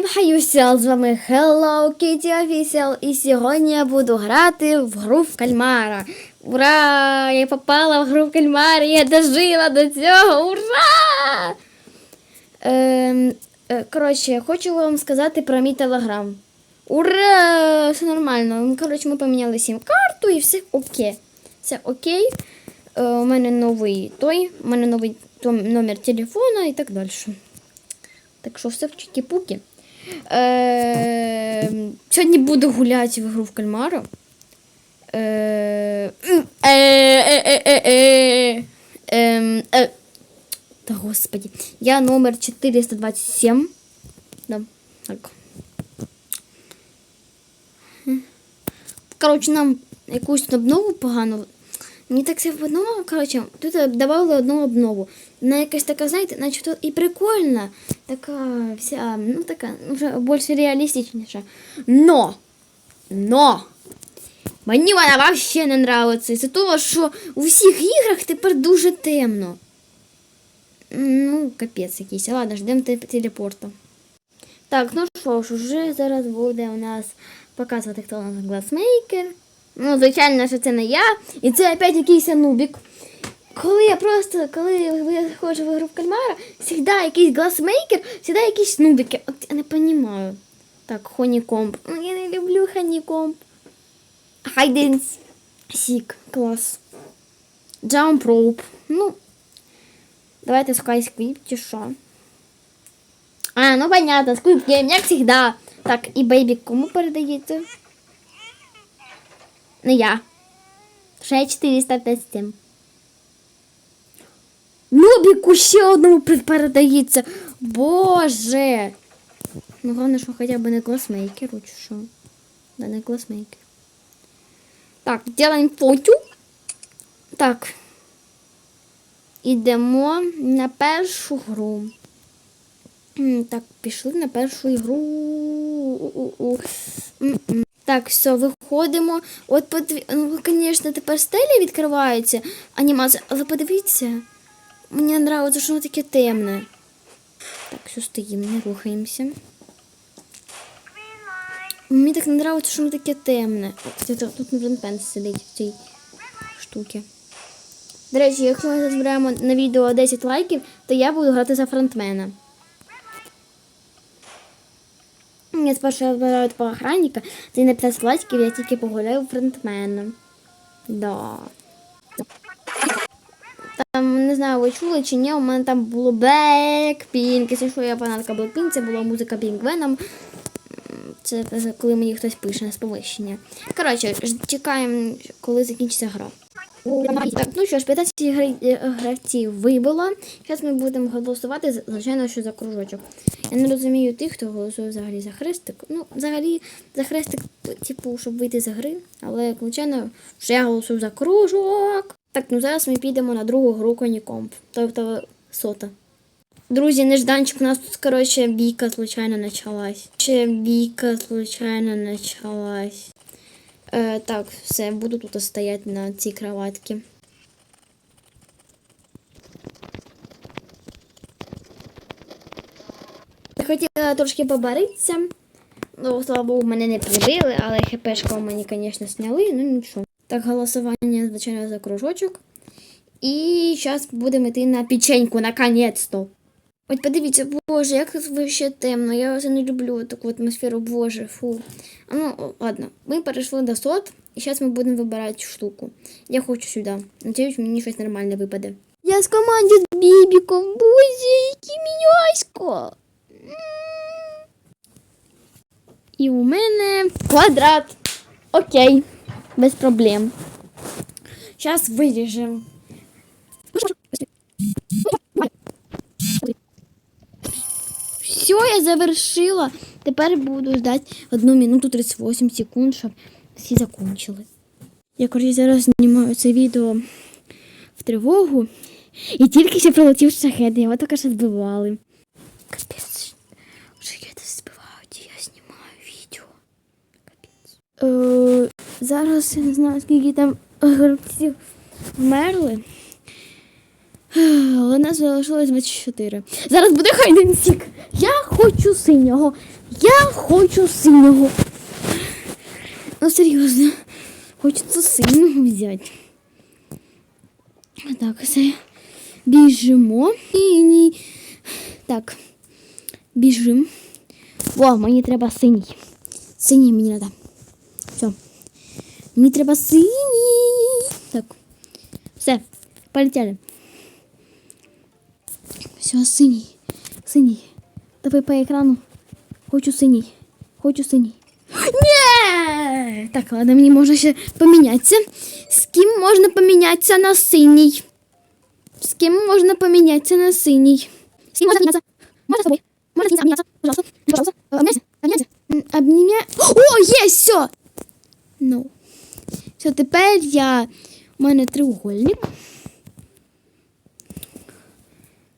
Official, з вами Hello Kitty Official, і сьогодні я буду грати в гру в кальмара. Ура! Я попала в гру в кальмара, я дожила до цього! Ура! Ем, е, коротше, хочу вам сказати про мій телеграм. Ура! Все нормально. Ну, Коротше, ми поміняли сім карту і все окей. Все окей. Е, у мене новий той, у мене новий номер телефона і так далі. Так що все в чікі-пукі. Е, сьогодні буду гуляти в гру в кальмару. Е, е, е, ем. Та господі. Я номер 427. Да, так. Коротше, нам якусь обнову погану. Мені так все подумала, коротше, тут давали одну обнову. Вона якась така, знаєте, наче тут і прикольна, така вся, ну така, вже більш реалістичніша. Но! Но! Мені вона взагалі не нравиться. Із-за того, що у всіх іграх тепер дуже темно. Ну, капець якийсь. Ладно, ждемо те- телепорту. Так, ну що ж, уже зараз буде у нас показувати, хто у нас гласмейкер. Ну, звичайно, що це не я. І це опять якийсь нубік. Коли я просто, коли я ходжу в ігру в кальмара, завжди якийсь гласмейкер, завжди якісь нубіки. От я не розумію. Так, хонікомп. Ну, Я не люблю хонікомп. Хайденс. Сік, клас. Jump rope. Ну, давайте Sky чи що. А, ну понятно, Squid Game, як завжди. Так, і бейбі кому передається? Не я. Ще 457. Нубіку ще одному передається. Боже. Ну, головне, що хоча б не класмейкер, чи що. Да, не класмейкер. Так, делаем фотю. Так. Ідемо на першу гру. Так, пішли на першу ігру. Так, все, виходимо. От подиві... ну, звісно, тепер стеля відкривається, анімація, але подивіться, мені подобається, що воно таке темне. Так, все, стоїмо, не рухаємося. Мені так подобається, що воно таке темне. От, тут Пенс сидить в цій штуці. До речі, якщо ми зберемо на відео 10 лайків, то я буду грати за фронтмена. Я спершу вибираю по охранника, це на 15 лайків, я тільки погуляю фронтмена. Да. Там, не знаю, ви чули чи ні, у мене там було Blackpink. Якщо що я фанатка Blackpink, це була музика Пінгвеном. Це коли мені хтось пише на сповищення. Коротше, чекаємо, коли закінчиться гра. Так, ну що ж, 15 гри- е, гравців вибило. Зараз ми будемо голосувати, звичайно, що за кружочок. Я не розумію тих, хто голосує взагалі за хрестик. Ну, взагалі, за хрестик, типу, щоб вийти з гри, але, звичайно, що я голосую за кружок. Так, ну зараз ми підемо на другу гру Конікомп, тобто сота. Друзі, нежданчик, у нас тут, коротше, бійка случайно началась. Ще бійка случайно началась. Е, так, все, буду тут стояти на цій кроватці. Хотіла трошки побаритися. Ну, слава Богу, мене не прибили, але хпшку мені, звісно, сняли, ну нічого. Так, голосування, звичайно, за кружочок. І зараз будемо йти на печеньку, наконець-то. От подивіться, боже, як тут ще темно. Я це не люблю таку атмосферу, боже, фу. А ну, ладно, ми перейшли до сот, і зараз ми будемо вибирати штуку. Я хочу сюди. Надіюсь, мені щось нормальне випаде. Я з команді з Бібіком, боже, який мінясько. І у мене квадрат. Окей, без проблем. Зараз виріжемо. Завершила. Тепер буду ждати 1 минуту 38 секунд, щоб всі закончили. Я коротше, зараз знімаю це відео в тривогу. І тільки ще прилетів шахет, його тільки що збивали. Капець. Шахети збивають, я знімаю відео. Капець. Е, зараз я не знаю, скільки там гравців вмерли. Але нас залишилось 24. Зараз буде хайденсік. Я хочу синього. Я хочу синього. Ну, серйозно. Хочеться синього взяти. Так, все. Біжимо. І. Так. Біжим. О, мені треба синій. Синій мені треба. Все. Мені треба синій. Так. Все. Полетели. Все, синій. Синій. Давай по екрану. Хочу синій. Хочу синій. Ні! Так, ладно, мені можна ще помінятися. З ким можна помінятися на синій? З ким можна помінятися на синій? С кем можно обменяться? Можно с тобой? Можно с ним обменяться? Пожалуйста. Пожалуйста. Э, Обменяйся. Обменяйся. О, есть, все! Ну. Все, тепер я... У мене треугольник.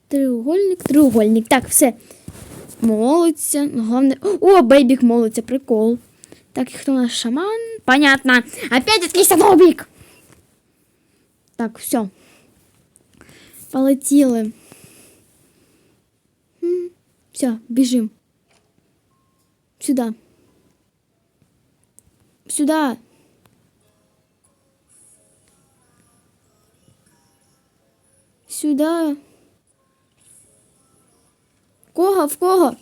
Треугольник, треугольник. Так, все. Молиться. Ну, Головне. О, бейбік молиться, прикол. Так, і хто у нас шаман? Понятно. Опять якийсь нобік. Так, все. Полетіли. Все, біжим. Сюда. Сюда. Сюда. Кого? В кого?